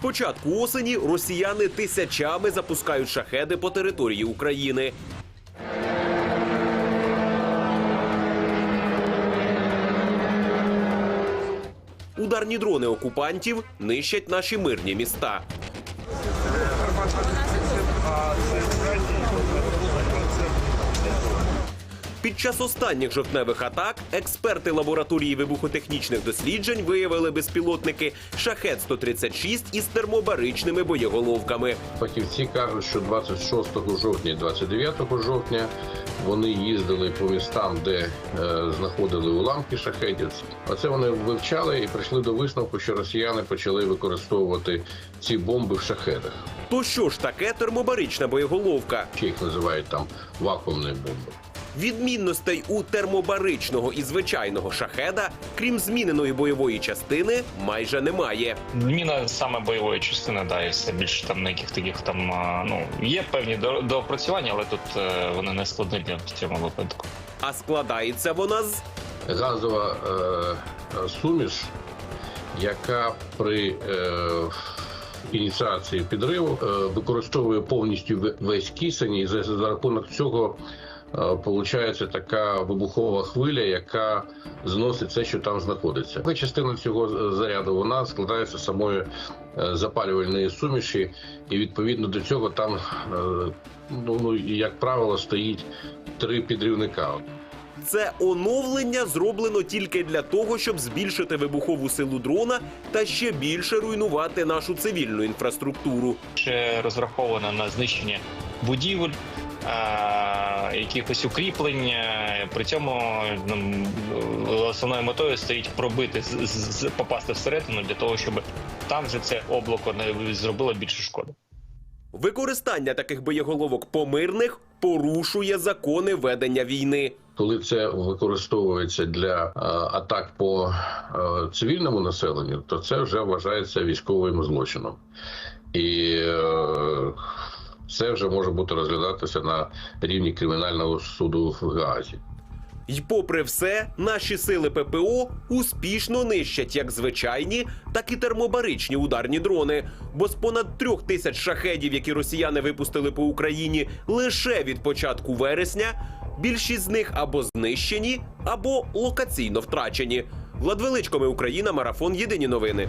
Початку осені росіяни тисячами запускають шахеди по території України. Ударні дрони окупантів нищать наші мирні міста. Під час останніх жовтневих атак експерти лабораторії вибухотехнічних досліджень виявили безпілотники шахет 136 із термобаричними боєголовками. Фахівці кажуть, що 26 жовтня і 29 жовтня вони їздили по містам, де е, знаходили уламки шахетів. Оце вони вивчали і прийшли до висновку, що росіяни почали використовувати ці бомби в шахедах. То що ж таке термобарична боєголовка? Ще їх називають там вакуумні бомби. Відмінностей у термобаричного і звичайного шахеда, крім зміненої бойової частини, майже немає. Зміна саме бойової частини, да, і все більше там ніяких таких там ну є певні до- доопрацювання, але тут е, вони не складні для в цьому випадку. А складається вона з Газова е, е, суміш, яка при е, ініціації підриву е, використовує повністю весь кисень, і за, за рахунок цього Получається така вибухова хвиля, яка зносить все, що там знаходиться. Частина цього заряду вона складається самої е, запалювальної суміші, і відповідно до цього там, е, ну, ну як правило, стоїть три підривника. Це оновлення зроблено тільки для того, щоб збільшити вибухову силу дрона та ще більше руйнувати нашу цивільну інфраструктуру. Ще розраховано на знищення будівель. Якихось укріплень, е, при цьому ну, основною метою стоїть пробити попасти всередину для того, щоб там же це облако не зробило більше шкоди. Використання таких боєголовок помирних порушує закони ведення війни. Коли це використовується для е, атак по е, цивільному населенню, то це вже вважається військовим злочином, і е, це вже може бути розглядатися на рівні кримінального суду в Гаазі. І попри все, наші сили ППО успішно нищать як звичайні, так і термобаричні ударні дрони. Бо з понад трьох тисяч шахедів, які росіяни випустили по Україні лише від початку вересня, більшість з них або знищені, або локаційно втрачені. Влад Величко, ми Україна, марафон Єдині новини.